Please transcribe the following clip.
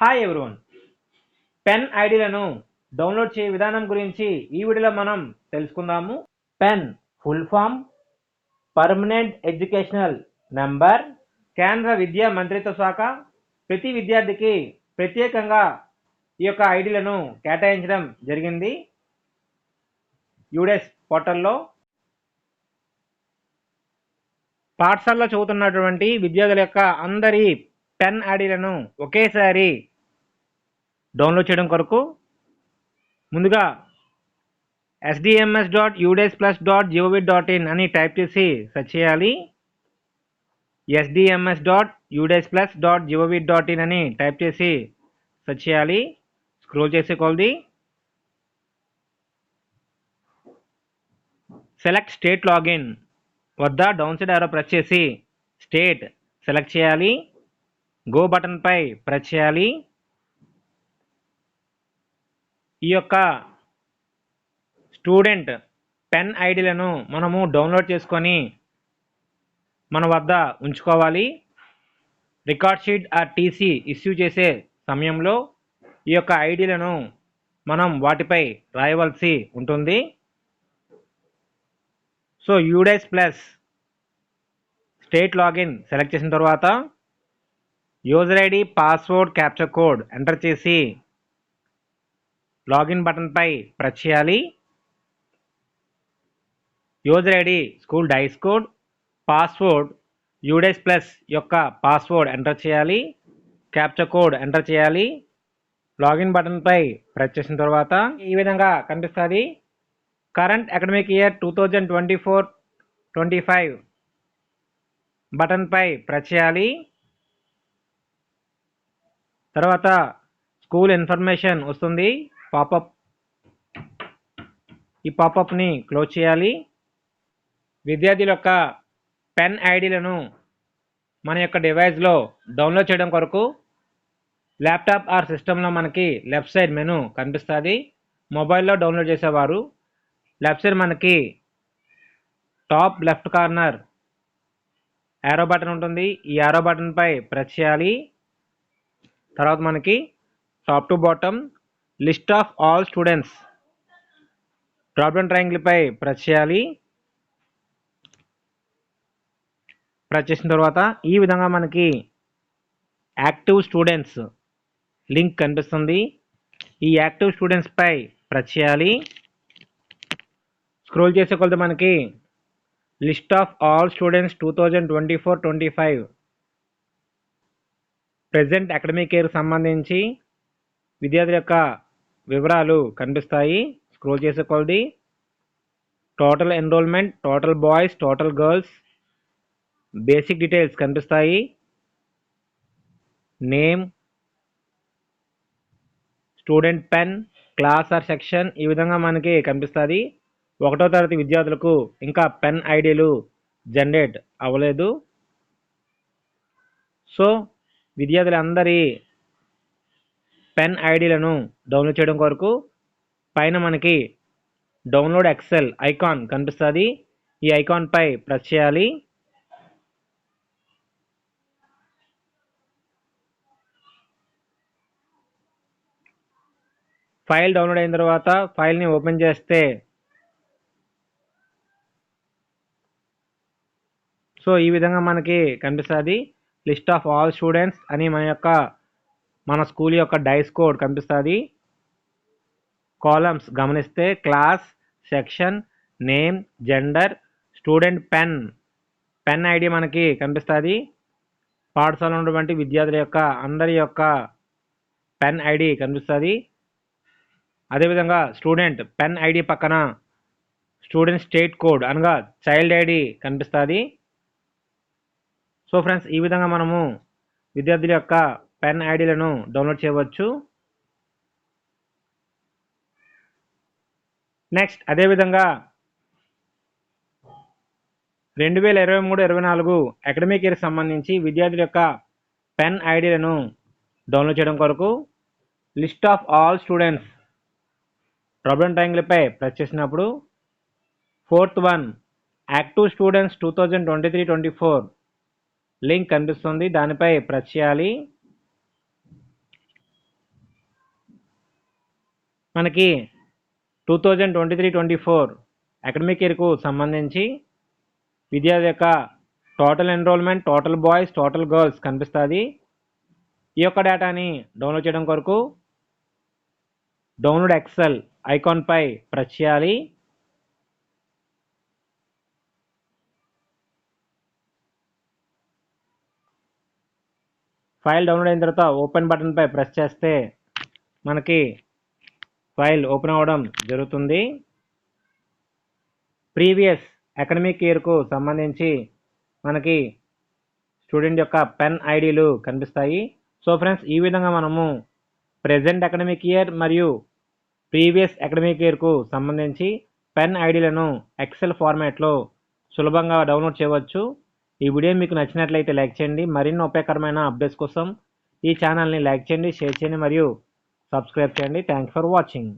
Hi everyone PEN ఐడిలను download చేయ విధానం గురించి ఈ వీడియోలో మనం తెలుసుకుందాము. PEN full form permanent educational number కేంద్ర విద్యా మంత్రిత్వ శాఖ. ప్రతి విద్యార్థికి ప్రత్యేకంగా ఈ యొక్క ఐడిలను కేటాయించడం జరిగింది. యూడెస్ పోర్టల్లో పాఠశాలలో చదువుతున్నటువంటి విద్యార్థుల యొక్క అందరి పెన్ ఐడీలను ఒకేసారి డౌన్లోడ్ చేయడం కొరకు ముందుగా SDMS dot UDISE plus dot G O V dot in అని టైప్ చేసి సెర్చ్ చేయాలి. SDMS dot UDISE plus dot G O V dot in అని టైప్ చేసి సెర్చ్ చేయాలి. స్క్రోల్ చేసే కొలది. సెలెక్ట్ స్టేట్ లాగిన్ వద్ద డౌన్ సైడ్ ఆరో ప్రెస్ చేసి స్టేట్ సెలెక్ట్ చేయాలి. గో బటన్పై ప్రెస్ చేయాలి. ఈ యొక్క స్టూడెంట్ పెన్ ఐడీలను మనము డౌన్లోడ్ చేసుకొని మన వద్ద ఉంచుకోవాలి. Record sheet R TC issue చేసే సమయంలో ఈ యొక్క ఐడీలను మనం వాటిపై రాయవలసి ఉంటుంది. So UDISE plus state login select చేసిన తర్వాత user ID password capture code enter చేసి లాగిన్ బటన్పై ప్రెస్ చేయాలి. User ID school DISE code password UDISE plus యొక్క పాస్వర్డ్ ఎంటర్ చేయాలి. క్యాప్చర్ కోడ్ ఎంటర్ చేయాలి. లాగిన్ బటన్పై ప్రెస్ చేసిన తర్వాత ఈ విధంగా కనిపిస్తుంది. Current academic year two thousand twenty four twenty five బటన్పై ప్రెస్ చేయాలి. తర్వాత స్కూల్ ఇన్ఫర్మేషన్ వస్తుంది. పాపప్. ఈ పాపప్ని క్లోజ్ చేయాలి. విద్యార్థుల యొక్క పెన్ ఐడీలను మన యొక్క డివైస్లో డౌన్లోడ్ చేయడం కొరకు ల్యాప్టాప్ ఆర్ సిస్టంలో మనకి లెఫ్ట్ సైడ్ మెను కనిపిస్తుంది. మొబైల్లో డౌన్లోడ్ చేసేవారు. లెఫ్ట్ సైడ్ మనకి top left corner arrow button ఉంటుంది. ఈ యారో బటన్పై ప్రెస్ చేయాలి. తర్వాత మనకి top to bottom list of all students. Problem down ట్రయాంగిల్పై press చేయాలి ప్రెస్ చేసిన తర్వాత ఈ విధంగా మనకి యాక్టివ్ స్టూడెంట్స్ లింక్ కనిపిస్తుంది. ఈ యాక్టివ్ స్టూడెంట్స్పై ప్రెస్ చేయాలి స్క్రోల్ చేసే కొలది మనకి list of all students two thousand twenty four twenty five present academic year సంబంధించి విద్యార్థుల యొక్క వివరాలు కనిపిస్తాయి. స్క్రోల్ చేసే total enrolment total boys total girls basic details కనిపిస్తాయి. Name student PEN class or section ఈ విధంగా మనకి కనిపిస్తుంది. ఒకటో తరగతి విద్యార్థులకు ఇంకా పెన్ ఐడీలు జనరేట్ అవ్వలేదు. సో విద్యార్థులందరి పెన్ ఐడీలను డౌన్లోడ్ చేయడం కొరకు పైన మనకి డౌన్లోడ్ ఎక్సెల్ ఐకాన్ కనిపిస్తుంది. ఈ ఐకాన్పై ప్రెస్ చేయాలి. ఫైల్ డౌన్లోడ్ అయిన తర్వాత ఫైల్ని ఓపెన్ చేస్తే సో ఈ విధంగా మనకి కనిపిస్తుంది. లిస్ట్ ఆఫ్ ఆల్ స్టూడెంట్స్ అని మన యొక్క మన స్కూల్ యొక్క డైస్ కోడ్ కనిపిస్తుంది. కాలమ్స్ గమనిస్తే class section name gender student PEN. PEN ID మనకి కనిపిస్తుంది. పాఠశాల ఉన్నటువంటి విద్యార్థుల యొక్క అందరి యొక్క పెన్ ఐడి కనిపిస్తుంది. అదేవిధంగా స్టూడెంట్ పెన్ ఐడి పక్కన స్టూడెంట్ స్టేట్ కోడ్ అనగా చైల్డ్ ఐడి కనిపిస్తుంది. సో ఫ్రెండ్స్ ఈ విధంగా మనము విద్యార్థుల యొక్క పెన్ ఐడీలను డౌన్లోడ్ చేయవచ్చు. నెక్స్ట్ అదేవిధంగా రెండు వేల ఇరవై మూడు ఇరవై నాలుగు అకాడమిక్ ఇయర్ సంబంధించి విద్యార్థుల యొక్క పెన్ ఐడీలను డౌన్లోడ్ చేయడం కొరకు list of all students problem ట్రయాంగిల్పై press చేసినప్పుడు fourth one active students two thousand twenty three twenty four link కనిపిస్తుంది. దానిపై ప్రెస్ చేయాలి. మనకి two thousand twenty three twenty four academic ఇయర్కు సంబంధించి విద్యార్థి యొక్క total enrolment total boys total girls కనిపిస్తుంది. ఈ యొక్క డేటాని డౌన్లోడ్ చేయడం కొరకు డౌన్లోడ్ ఎక్సెల్ ఐకాన్పై ప్రెస్ చేయాలి. ఫైల్ డౌన్లోడ్ అయిన తర్వాత ఓపెన్ బటన్పై ప్రెస్ చేస్తే మనకి ఫైల్ ఓపెన్ అవ్వడం జరుగుతుంది. ప్రీవియస్ అకాడమిక్ ఇయర్కు సంబంధించి మనకి స్టూడెంట్ యొక్క పెన్ ఐడీలు కనిపిస్తాయి. సో ఫ్రెండ్స్ ఈ విధంగా మనము ప్రజెంట్ అకాడమిక్ ఇయర్ మరియు ప్రీవియస్ అకాడమిక్ ఇయర్కు సంబంధించి పెన్ ఐడీలను ఎక్సెల్ ఫార్మాట్లో సులభంగా డౌన్లోడ్ చేయవచ్చు. ఈ వీడియో మీకు నచ్చినట్లయితే లైక్ చేయండి. మరిన్ని ఉపయోగకరమైన అప్డేట్స్ కోసం ఈ ఛానల్ని లైక్ చేయండి షేర్ చేయండి మరియు సబ్స్క్రైబ్ చేయండి. Thank for watching